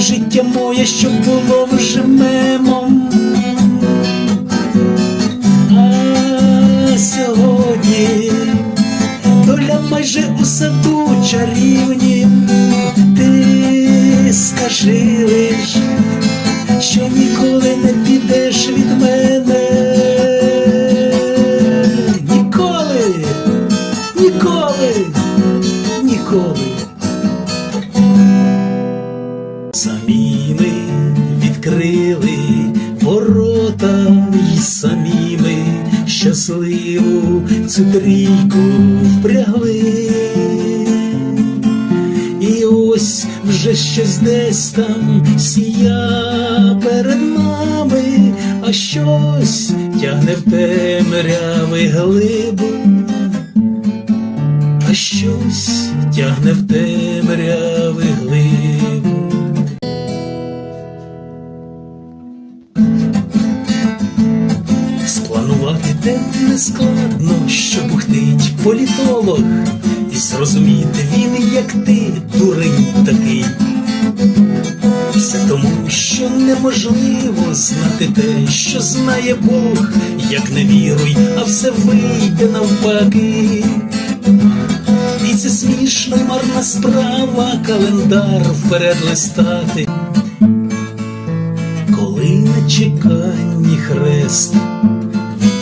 життя моє, щоб було вже мемом. А сьогодні доля майже у саду чарівнім. Ти скажи лиш, що ніколи не підеш від мене. Ніколи, ніколи, ніколи. Ворота й самі ми щасливу цю трійку впрягли. І ось вже щось десь там сія перед нами, а щось тягне в темряви глибу, а щось тягне в темряви глибу. Спланувати те не складно, що бухтить політолог, і зрозуміти він, як ти, дурень такий. Все тому, що неможливо знати те, що знає Бог, як не віруй, а все вийде навпаки. І це смішно й марна справа, календар вперед листати. Коли на чеканні хрест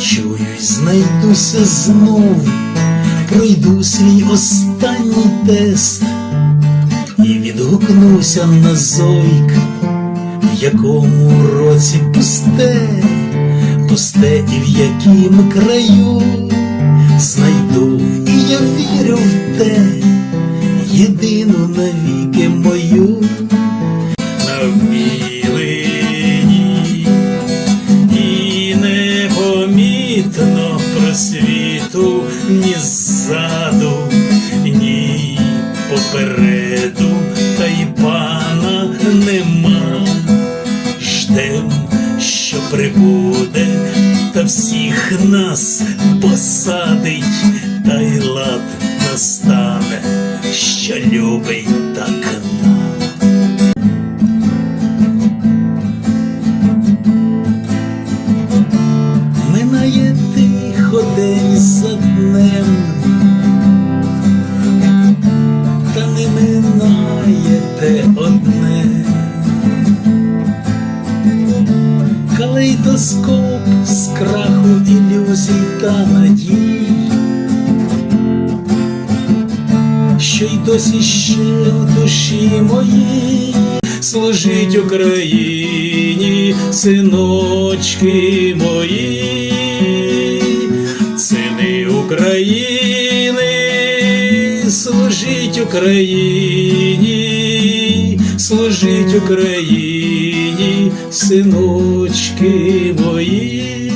відчую знайдуся знов, пройду свій останній тест. І відгукнуся на зойк, в якому році пусте, пусте і в яким краю. Знайду, і я вірю в те, єдину навіки мою непомітно просвіту ні ззаду, ні попереду, та й пана нема. Ждем, що прибуде, та всіх нас посадить, та й лад настане, що любить Калейдоскоп з краху ілюзій та надій, що й досі ще в душі моїй служить Україні, синочки мої, сини України, служить Україні, служить Україні, синочки мої.